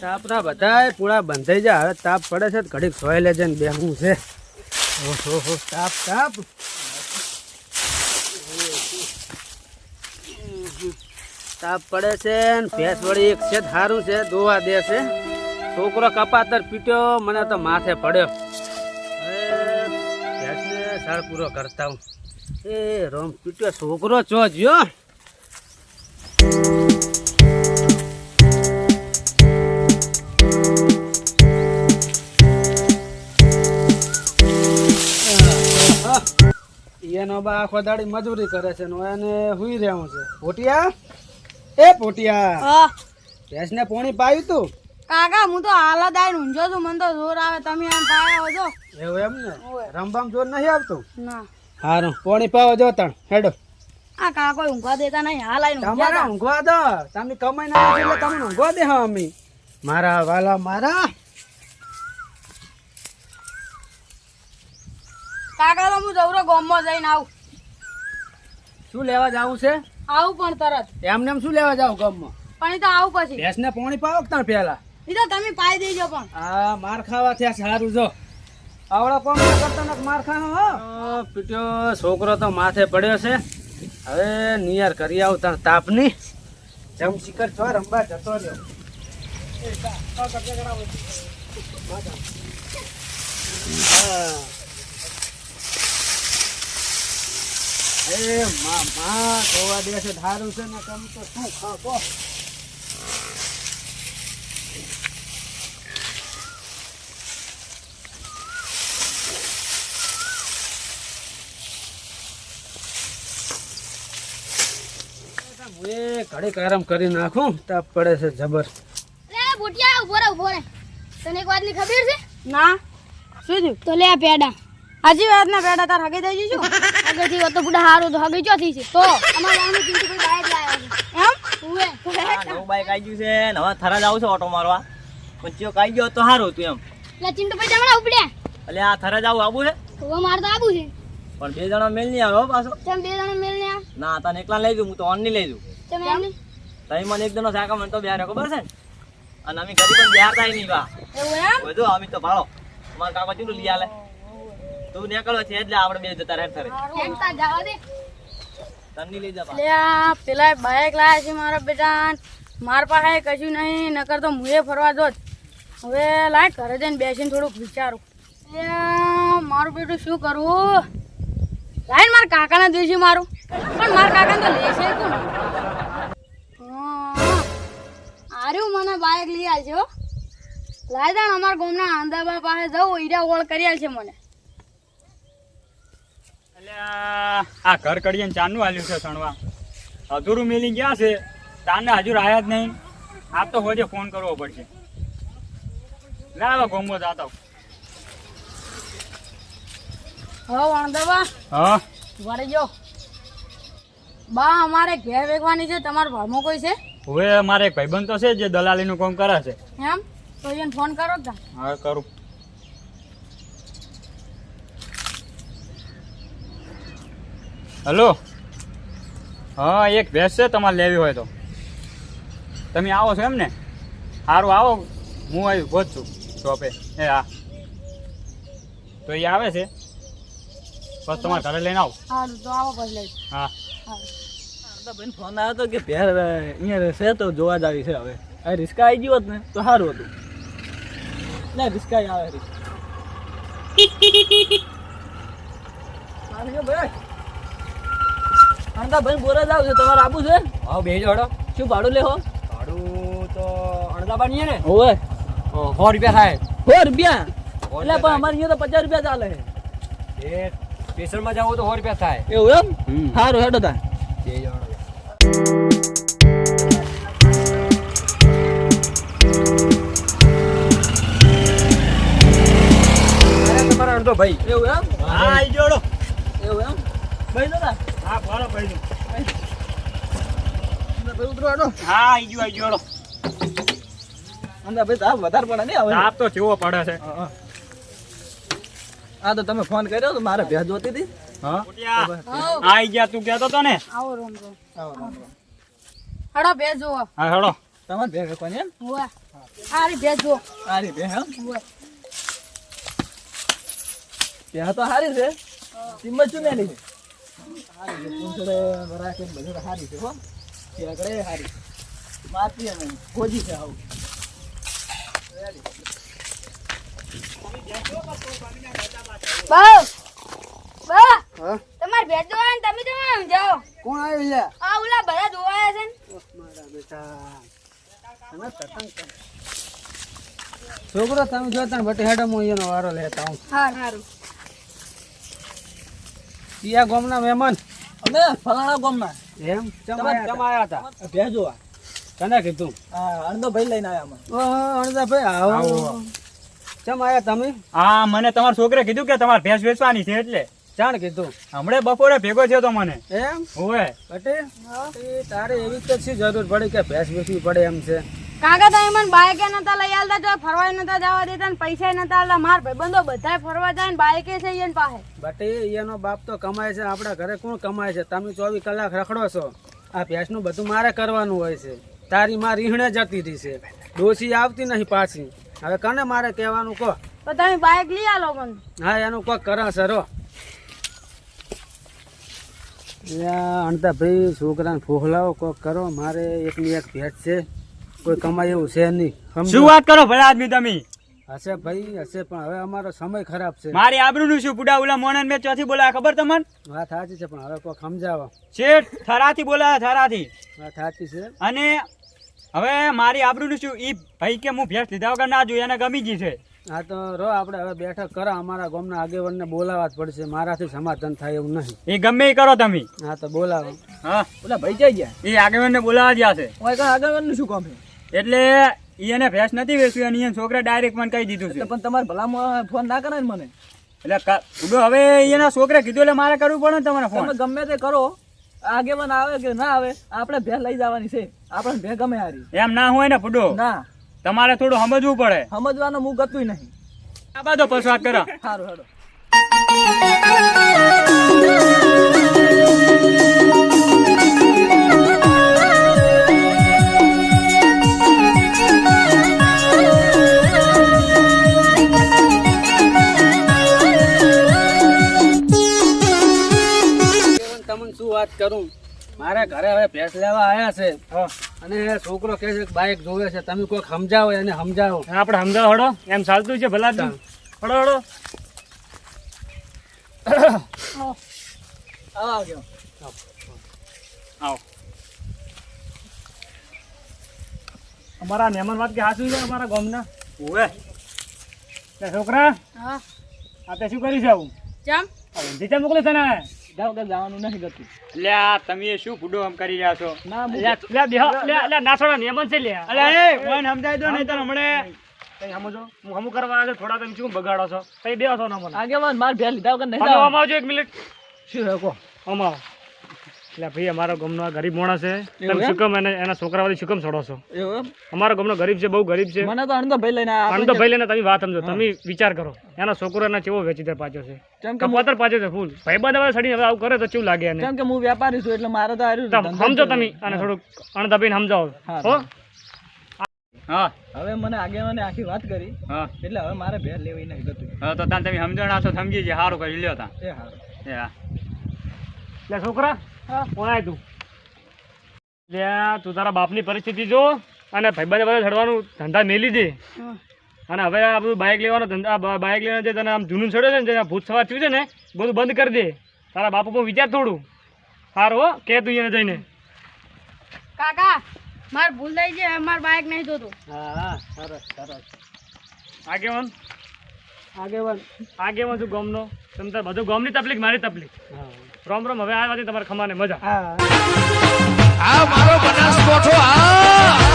તાપના બધાય પૂરા બંધાઈ જાય હવે તાપ પડે છે ઘડીક સોય લેજે ને બેહવું છે. ઓહો હો તાપ તાપ. તાપ પડે છે ને ભેંસ વળી એક છે સારું છે, દોવા દે છે. છોકરો કપાતર પીટ્યો, મને તો માથે પડ્યો. ભેંસને સાળ પૂરો કરતા હું. એ રોમ પીટ્યો, છોકરો ચો જ્યો એનો બા આખો દાડી મજૂરી કરે છે ને એને હુઈ રહેવું છે. પોટિયા? એ પોટિયા! ભેંસ ને પોણી પાયું તું? કાકા હું તો હાલત આવીને ઊંઝો છું મને તો જોર આવે તમે આમ પાયા છો? એવું એમ ને? રંબામ જોર નહીં આવતું? ના. હારું પોણી પાવો જો તણ હેડો. આ કાકો કોઈ ઊંઘવા દેતા નહીં હાલ ઊંઘ્યા તમારે ઊંઘવા દો તમે કમાઈ ના એટલે તમને ઊંઘવા દે હા અમી. મારા વાલા મારા. કાકા તો હું જવરો ગામમાં જઈને આવું. શું લેવા જાવું છે? આવું પણ તરત. એમને એમ શું લેવા જાવ ગામમાં? પણ એ તો આવું પછી. ભેંસને પાણી પાવો તણ પહેલા? એ તો તમે પાઈ દેજો પણ. હા માર ખાવા થયા સારું જો. આવડા કોમ કરતા નક માર ખાનો હો. પીટ્યો છોકરો તો માથે પડ્યો છે. હવે નિયર કરી આવ તાર તાપની. જમ શિખર છો રંબા જતો રહ્યો. હા. એ માં માં જોવા દે છે ધારું છે ને તમે તો શું ઘડીક આરામ કરી નાખું તાપ પડે છે જબર. લે ભૂટિયા ઊભો રે ઊભો રે તને એક વાતની ખબર છે? ના શું થયું? તો લે પેડા. હજી વાત ના પેડા તાર હગે થઈ જઈશું? આગળથી તો બુડા હારું તો હગી ચોથી છે. તો અમાર ગામની ચિંટુ કોઈ બાઈક લાવ્યો એમ? ઉવે નવું બાઈક આવી ગયું છે ને હવે થરા જ આવશે ઓટો મારવા. પણ ચિયો કાઈ ગયો તો સારું હતું એમ. લે ચિંટુ ભાઈ જમણા ઉપડ્યા એટલે આ થરા જ આવું આવું છે? હવે માર તો આબુ છે. પણ બે જણા મેલ નહીં આવ્યો પાછો. તેમ બે જણા મેલ ને આ ના તને એકલા લઈ જઉં હું તો ઓન નહીં લઈ જઉં. તેમ એમ તઈ મને એક જણો સાકા મને તો બે ખબર છે અને અમે ઘડી પણ બિહાર થાય નહીં વા એવું એમ? બધું અમે તો ભાળો. અમારા કાકા ચીડું લઈ આલે? તું નીકળો છે એટલે આપણે બે જતા રહે થરે હેડતા જવા દે. તન્ની લઈ જા લે આ પેલા બાઈક લાયા છે મારા બેટા માર પાસે કશું નહીં નકર તો મુએ ફરવા જોત. હવે લાય ઘરે જઈને બેસીને થોડુંક વિચારું. લે મારું બેટું શું કરવું? લાય ને મારા કાકાને દેશે મારું. પણ મારા કાકાને તો લેશે કોણ? આર્યું મને બાઈક લઈ આવજો લાય દે અમારા ગામના આંદાબા પાસે જવું ઈડા ઓળ કરી આલશે મને. આ ઘર કડીએ ચાંદનું હાલ્યું છે સણવા અધૂરું મિલી ગયા છે. તાને હજુ આયા જ નહીં. આ તો હોજે ફોન કરવો પડશે. લાવો ગોમો જાતો. હો જો. બા અમારે ઘેર વેચવાની છે. તમારા ઘરમાં કોઈ છે? હવે અમારે એક ભાઈબંધ તો છે જે દલાલીનું કામ કરે છે. એમ? તો એને ફોન કરો તા હા કરું. હલો? હા એક ભેંસ છે તમારે લેવી હોય તો. તમે આવો છો એમ ને સારું આવો. હું આવી ઊભો જ છું શોપે એ. હા. તો એ આવે છે? બસ તમારે ઘરે લઈને આવો. સારું તો આવો પછી લઈ. હા. બેન ફોન આવ્યો હતો કે ભેર અહીંયા છે તો જોવા જ આવી છે હવે. આ રિસ્કા આવી ગયો હોત ને તો સારું હતું. ના રિસ્કા આવે રિસ્કા ભાઈ. બોરા જાવ છે તમારે આબુ છે? હા બે જોડો શું ભાડું લેહો? ભાડું તો અડધા પાણીએ ને? ઓવે સો રૂપિયા થાય. સો રૂપિયા? એટલે પણ અમારે અહીંયા તો પચાસ રૂપિયા ચાલે. છે એ સ્ટેશનમાં જાવ તો સો રૂપિયા થાય. એવું એમ? સારું હેડો તા. બે જોડો તમારા અડધો ભાઈ. એવું એમ? હા આઈ જોડો એવું એમ? ભાઈ દાદા હા ભાઈ. ભાઈ ઉતરો આડો હા આઈ ગયો આઈ જોડો અંદર ભાઈ તાપ વધારે પડે ને હવે. તાપ તો કેવો પડે છે. આ તો તમે ફોન કર્યો તો મારે ભેજ જોતી હતી. હા? આઈ ગયા તું કહેતો તો ને. આવો રોમ રોમ હડો બે જુઓ. હા હેડો તમારે બે કોને એમ? ભેજ જો તો સારી છે. કિંમત શું મેલી છે? સારી છે સારી છે હો સારી છે હા તમારે જો તમે તો આમ કોણ આવ્યું આ ઓલા બધા જોવાયા છે મારા બેટા તને પતંગ છોકરો તમે જો તને બટી હેડો હું એનો વારો લેતા હું સારું હારું. પિયા ગામના મહેમાન. અમે ફલાણા ગામના. એમ? ચમાયા ચમાયા હતા? ભેજો તને કીધું? હા અણદો ભાઈ લઈને આવ્યા અમે. અણદાભાઈ આવો. આવો. ચમ આયા તમે? હા મને તમારા છોકરે કીધું કે તમારે ભેંસ વેચવાની છે એટલે. જાણ કીધું? હમણે બપોરે ભેગો થયો તો મને. એમ? હોવે. બટે? તારે એવી જ જરૂર પડે કે ભેંસ વેચવી પડે એમ છે? કાકા તમે મને બાઈકે નતા લઈ આલતા ફરવાય નતા જવા દેતા ને પૈસા નતા આલતા માર ભાઈબંધો બધાય ફરવા જાય ને બાઈકે છે એન પાસે. બટે એનો બાપ તો કમાય છે આપણા ઘરે કોણ કમાય છે? તમે ચોવીસ કલાક રખડો છો. આ ભેંસનું બધું મારે કરવાનું હોય છે. તારી માં રીહણે જતી રહી છે. ડોસી આવતી નહીં પાછી. હવે કને મારે કહેવાનું કહો? તો તમે બાઈક લઈ આલો મને. હા એનું કોક કરા સરો અણતા ભાઈ છોકરાને ફોહલાવો કોક કરો. મારે એકની એક ભેટ છે. કોઈ કમાય એવું છે નહીં. શું વાત કરો ભલા આદમી તમે? હશે ભાઈ હશે પણ હવે અમારો સમય ખરાબ છે. મારી આબરૂનું શું? પુડા ઉલા મોણન મેં ચોથી બોલાયા ખબર તમને? વાત સાચી છે પણ હવે કોઈ સમજાવો. શેઠ થરાથી બોલાયા થરાથી. વાત સાચી છે. અને હવે મારી આબરૂનું શું? ઈ ભાઈ કે હું ભેસ લીધા વગર ના જોઈએ એને ગમી ગઈ છે. હા તો રો આપણે હવે બેઠક કરો અમારા ગામના આગેવાનને બોલાવવા જ પડશે મારાથી સમાધાન થાય એવું નહીં. એ ગમે એ કરો તમે. હા તો બોલાવો. હા. ઓલા ભાઈ જઈ ગયા? એ આગેવાનને બોલાવા ગયા છે. આગળ શું કામ છે? એટલે એને ભેંસ નથી વેચવી અને એને છોકરા ડાયરેક્ટ મને કહી દીધું છે. પણ તમારે ભલામાં ફોન ના કરે ને મને. એટલે બુડો ઉડો હવે એના છોકરે કીધું એટલે મારે કરવું પડે ને તમારે ફોન. ગમે તે કરો આગેવાન આવે કે ના આવે આપણે ભેં લઈ જવાની છે. આપણે ભેં ગમે હારી. એમ ના હોય ને પુડો ના. તમારે થોડું સમજવું પડે. સમજવાનું હું ગતું નહીં. આ પછી વાત કરો. સારું હેડો લેવા અને છોકરો કહે છે કે બાઈક જોવે છે તમે કોઈક સમજાવો એને સમજાવો. આપણે સમજાવો હડો. એમ ચાલતું છે ભલા હડો હડો. આવો આવો. અમારા મહેમાન વાત કે હાચું છે અમારા ગામના? ઓવે તે છોકરા હા. આ તે શું કરી છે આવું? ચમ? આ ઊંધી ચા મોકલે છે ને? જાવ કે જવાનું નથી ગતું. લ્યા તમે શું બુડો આમ કરી રહ્યા છો? ના હું લ્યા લ્યા બેહો લ્યા લ્યા નાસોડા નિયમન છે લે અલે એ સમજાઈ દો નહીં તને હમણે. કઈ સમજો હું હમું કરવા થોડા તમે શું બગાડો છો? કઈ દેવા છો ના મને આગેવાન માર ભેં લીધા વગર નહીં આવજો એક મિનિટ. શું હે આવો એટલે ભાઈ અમારા ગામનો આ ગરીબ માણસ છે. તમે શું કેમ એને એના છોકરાવાળી શું કેમ છોડો છો? અમારો ગામનો ગરીબ છે બહુ ગરીબ છે. મને તો અણંદો ભાઈ લઈને આમ ભાઈ લઈને તમે વાત સમજો તમે વિચાર કરો એના છોકરો એના ચેવો વેચીદર પાછો છે? કેમ કે હું- કપાતર પાછો છે ફૂલ. ભાઈ બધા સડી હવે આવું કરે તો કેવું લાગે એને? કેમ કે હું વેપારી છું એટલે મારે તો હાર્યું સમજો તમે અને થોડુંક અણધાપીને સમજાવો. હા. હો? હવે મને આગેવાને આખી વાત કરી. હા. એટલે હવે મારે ભેર લેવી નહીં ગતું હા તો તાન તમે સમજણ છો સમજી છે સારું કરી લ્યો તા એ હારું. એ હા. લે છોકરા. કોણ તું. લે તું તારા બાપની પરિસ્થિતિ જો અને ભાઈબંધ બધા ચડવાનું ધંધા મેલી દે. અને હવે આ બધું બાઇક લેવાનો ધંધા બાઇક લેવાનો જે તને આમ જૂનું છડે છે ને જે ભૂત સવાર થયું છે ને બધું બંધ કરી દે. તારા બાપુ પણ વિચાર થોડું. સારું હો કે તું એને જઈને. કાકા માર ભૂલ થઈ છે માર બાઈક નહીં જોતું. હા હા સરસ સરસ. આગેવાન? આગેવાન. આગેવાન છું ગામનો. તમે તાર બધું ગામની તકલીફ મારી તકલીફ. રોમ રોમ હવે આવ્યા તમારે ખમાને મજા. હા આ મારો બનાસકોઠો આ